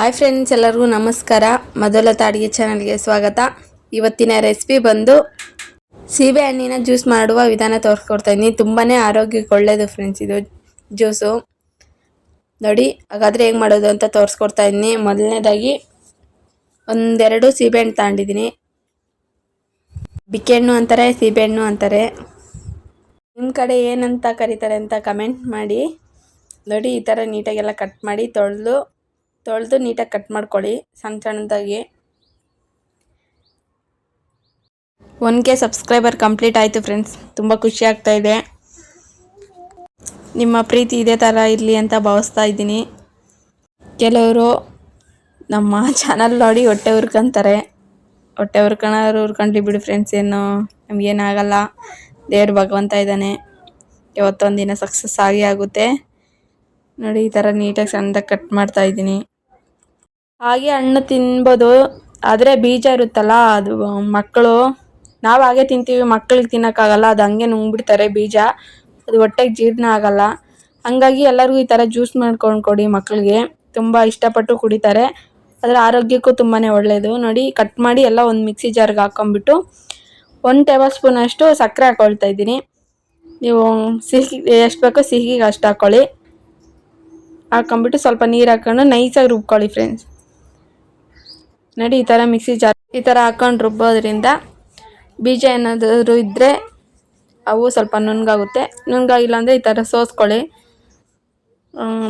Hi friends ಎಲ್ಲರಿಗೂ ನಮಸ್ಕಾರ. ಮೊದಲ ತಾಡಿಗೆ ಚಾನಲ್ಗೆ ಸ್ವಾಗತ. ಇವತ್ತಿನ ರೆಸಿಪಿ ಬಂದು ಸೀಬೆ ಹಣ್ಣಿನ ಜ್ಯೂಸ್ ಮಾಡುವ ವಿಧಾನ ತೋರಿಸ್ಕೊಡ್ತಾ ಇದ್ದೀನಿ. ತುಂಬಾ ಆರೋಗ್ಯಕ್ಕೆ ಒಳ್ಳೆಯದು ಫ್ರೆಂಡ್ಸ್ ಇದು ಜ್ಯೂಸು ನೋಡಿ, ಹಾಗಾದರೆ ಹೆಂಗೆ ಮಾಡೋದು ಅಂತ ತೋರಿಸ್ಕೊಡ್ತಾ ಇದ್ದೀನಿ. ಮೊದಲನೇದಾಗಿ ಒಂದೆರಡು ಸೀಬೆಹಣ್ಣು ತಗೊಂಡಿದ್ದೀನಿ. ಬಿಕೆಹಣ್ಣು ಅಂತಾರೆ ಸೀಬೆಹಣ್ಣು ಅಂತಾರೆ. ನಿಮ್ಮ ಕಡೆ ಏನಂತ ಕರೀತಾರೆ ಅಂತ ಕಮೆಂಟ್ ಮಾಡಿ. ನೋಡಿ, ಈ ಥರ ನೀಟಾಗೆಲ್ಲ ಕಟ್ ಮಾಡಿ ತೊಳೆದು ತೊಳೆದು ನೀಟಾಗಿ ಕಟ್ ಮಾಡ್ಕೊಳ್ಳಿ, ಸಣ್ಣ ಸಣ್ಣದಾಗಿ. ಒನ್ ಕೆ ಸಬ್ಸ್ಕ್ರೈಬರ್ ಕಂಪ್ಲೀಟ್ ಆಯಿತು ಫ್ರೆಂಡ್ಸ್, ತುಂಬ ಖುಷಿ ಆಗ್ತಾ ಇದೆ. ನಿಮ್ಮ ಪ್ರೀತಿ ಇದೇ ಥರ ಇರಲಿ ಅಂತ ಭಾವಿಸ್ತಾ ಇದ್ದೀನಿ. ಕೆಲವರು ನಮ್ಮ ಚಾನಲ್ ನೋಡಿ ಹೊಟ್ಟೆ ಹುರ್ಕೊಂತಾರೆ ಹೊಟ್ಟೆ ಹುರ್ಕೊಳೋರು ಹುರ್ಕೊಂಡ್ಲಿ ಬಿಡಿ ಫ್ರೆಂಡ್ಸ್, ಏನು ನಮಗೇನಾಗಲ್ಲ. ದೇವ್ರ ಭಗವಂತ ಇದ್ದಾನೆ. ಇವತ್ತೊಂದು ದಿನ ಸಕ್ಸಸ್ ಆಗಿ ಆಗುತ್ತೆ. ನೋಡಿ ಈ ಥರ ನೀಟಾಗಿ ಸಣ್ಣದಾಗಿ ಕಟ್ ಮಾಡ್ತಾ ಇದ್ದೀನಿ. ಹಾಗೆ ಹಣ್ಣು ತಿನ್ಬೋದು. ಆದರೆ ಬೀಜ ಇರುತ್ತಲ್ಲ, ಅದು ಮಕ್ಕಳು. ನಾವು ಹಾಗೆ ತಿಂತೀವಿ ಮಕ್ಕಳಿಗೆ ತಿನ್ನೋಕ್ಕಾಗಲ್ಲ, ಅದು ಹಂಗೆ ನುಂಗ್ಬಿಡ್ತಾರೆ ಬೀಜ. ಅದು ಹೊಟ್ಟೆಗೆ ಜೀರ್ಣ ಆಗಲ್ಲ. ಹಂಗಾಗಿ ಎಲ್ಲರಿಗೂ ಈ ಥರ ಜ್ಯೂಸ್ ಮಾಡ್ಕೊಂಡು ಕೊಡಿ ಮಕ್ಕಳಿಗೆ ತುಂಬ ಇಷ್ಟಪಟ್ಟು ಕುಡಿತಾರೆ. ಅದರ ಆರೋಗ್ಯಕ್ಕೂ ತುಂಬಾ ಒಳ್ಳೆಯದು ನೋಡಿ, ಕಟ್ ಮಾಡಿ ಎಲ್ಲ ಒಂದು ಮಿಕ್ಸಿ ಜಾರ್ಗೆ ಹಾಕ್ಕೊಂಬಿಟ್ಟು ಒಂದು ಟೇಬಲ್ ಸ್ಪೂನಷ್ಟು ಸಕ್ಕರೆ ಹಾಕ್ಕೊಳ್ತಾ ಇದ್ದೀನಿ. ನೀವು ಸಿಹಿ, ಎಷ್ಟು ಬೇಕೋ ಸಿಹಿಗೆ ಅಷ್ಟು ಹಾಕ್ಕೊಳ್ಳಿ ಹಾಕ್ಕೊಂಬಿಟ್ಟು ಸ್ವಲ್ಪ ನೀರು ಹಾಕ್ಕೊಂಡು ನೈಸಾಗಿ ರುಬ್ಕೊಳ್ಳಿ ಫ್ರೆಂಡ್ಸ್ ನೋಡಿ ಈ ಥರ ಮಿಕ್ಸಿ ಜಾರ್ ಈ ಥರ ಹಾಕ್ಕೊಂಡು ರುಬ್ಬೋದ್ರಿಂದ ಬೀಜ ಏನಾದರೂ ಇದ್ದರೆ ಅವು ಸ್ವಲ್ಪ ನುಣ್ಣಗಾಗುತ್ತೆ. ನುಣ್ಣಗಾಗಿಲ್ಲ ಅಂದರೆ ಈ ಥರ ಸೋಸ್ಕೊಳ್ಳಿ.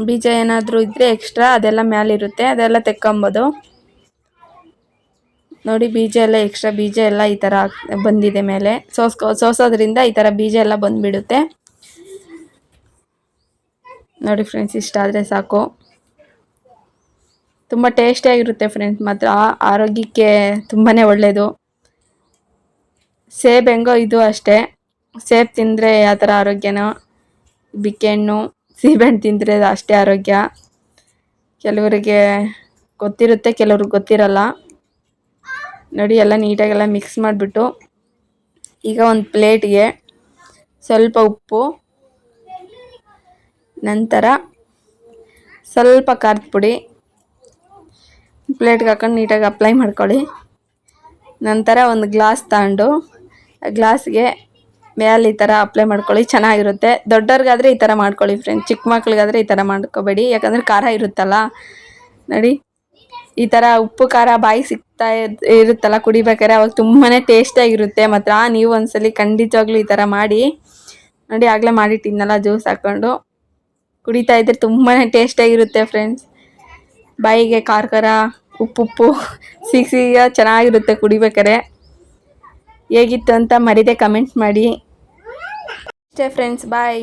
ಬೀಜ ಏನಾದರೂ ಇದ್ದರೆ ಎಕ್ಸ್ಟ್ರಾ ಅದೆಲ್ಲ ಮ್ಯಾಲಿರುತ್ತೆ. ಅದೆಲ್ಲ ತೆಕ್ಕೊಂಬೋದು. ನೋಡಿ, ಬೀಜ ಎಲ್ಲ ಎಕ್ಸ್ಟ್ರಾ ಬೀಜ ಎಲ್ಲ ಈ ಥರ ಬಂದಿದೆ ಮೇಲೆ. ಸೋಸ್ಕೊ ಸೋಸೋದ್ರಿಂದ ಈ ಥರ ಬೀಜ ಎಲ್ಲ ಬಂದುಬಿಡುತ್ತೆ. ನೋಡಿ ಫ್ರೆಂಡ್ಸ್ ಇಷ್ಟ ಆದರೆ ಸಾಕು. ತುಂಬ ಟೇಸ್ಟಿಯಾಗಿರುತ್ತೆ ಫ್ರೆಂಡ್ಸ್ ಮಾತ್ರ ಆರೋಗ್ಯಕ್ಕೆ ತುಂಬಾ ಒಳ್ಳೆಯದು ಸೇಬೆಂಗೋ ಇದು ಅಷ್ಟೇ. ಸೇಬ್ ತಿಂದರೆ ಯಾವ ಥರ ಆರೋಗ್ಯನೋ ಬಿಕೆಹಣ್ಣು ಸೀಬೆಹಣ್ಣು ತಿಂದರೆ ಅಷ್ಟೇ ಆರೋಗ್ಯ. ಕೆಲವರಿಗೆ ಗೊತ್ತಿರುತ್ತೆ, ಕೆಲವ್ರಿಗೆ ಗೊತ್ತಿರಲ್ಲ. ನೋಡಿ, ಎಲ್ಲ ನೀಟಾಗೆಲ್ಲ ಮಿಕ್ಸ್ ಮಾಡಿಬಿಟ್ಟು ಈಗ ಒಂದು ಪ್ಲೇಟ್ಗೆ ಸ್ವಲ್ಪ ಉಪ್ಪು, ನಂತರ ಸ್ವಲ್ಪ ಖಾರದ ಪುಡಿ ಪ್ಲೇಟ್ಗೆ ಹಾಕೊಂಡು ನೀಟಾಗಿ ಅಪ್ಲೈ ಮಾಡ್ಕೊಳ್ಳಿ. ನಂತರ ಒಂದು ಗ್ಲಾಸ್ ತಗೊಂಡು ಗ್ಲಾಸ್ಗೆ ಮೇಲೆ ಈ ಥರ ಅಪ್ಲೈ ಮಾಡ್ಕೊಳ್ಳಿ. ಚೆನ್ನಾಗಿರುತ್ತೆ. ದೊಡ್ಡವ್ರಿಗಾದರೆ ಈ ಥರ ಮಾಡ್ಕೊಳ್ಳಿ ಫ್ರೆಂಡ್ ಚಿಕ್ಕ ಮಕ್ಳಿಗಾದರೆ ಈ ಥರ ಮಾಡ್ಕೋಬೇಡಿ. ಯಾಕಂದರೆ ಖಾರ ಇರುತ್ತಲ್ಲ. ನೋಡಿ. ಈ ಥರ ಉಪ್ಪು, ಖಾರ ಬಾಯಿ ಸಿಗ್ತಾ ಇರುತ್ತಲ್ಲ ಕುಡಿಬೇಕಾದ್ರೆ ಅವಾಗ ತುಂಬಾ ಟೇಸ್ಟಾಗಿರುತ್ತೆ ಮಾತ್ರ ನೀವು ಒಂದ್ಸಲಿ ಖಂಡಿತವಾಗ್ಲೂ ಈ ಥರ ಮಾಡಿ. ನೋಡಿ, ಆಗಲೇ ಮಾಡಿಟ್ಟಿದ್ನಲ್ಲ ಜ್ಯೂಸ್ ಹಾಕ್ಕೊಂಡು ಕುಡಿತಾ ಇದ್ರೆ ತುಂಬಾ ಟೇಸ್ಟಾಗಿರುತ್ತೆ ಫ್ರೆಂಡ್ಸ್ ಬಾಯಿಗೆ ಖಾರ ಖಾರ ಉಪ್ಪು ಉಪ್ಪು ಸಿಹಿ ಸಿಹಿಯ ಚೆನ್ನಾಗಿರುತ್ತೆ ಕುಡಿಬೇಕಾರೆ ಹೇಗಿತ್ತು ಅಂತ ಮರಿದೆ ಕಮೆಂಟ್ ಮಾಡಿ. ಅಷ್ಟೇ ಫ್ರೆಂಡ್ಸ್ ಬಾಯ್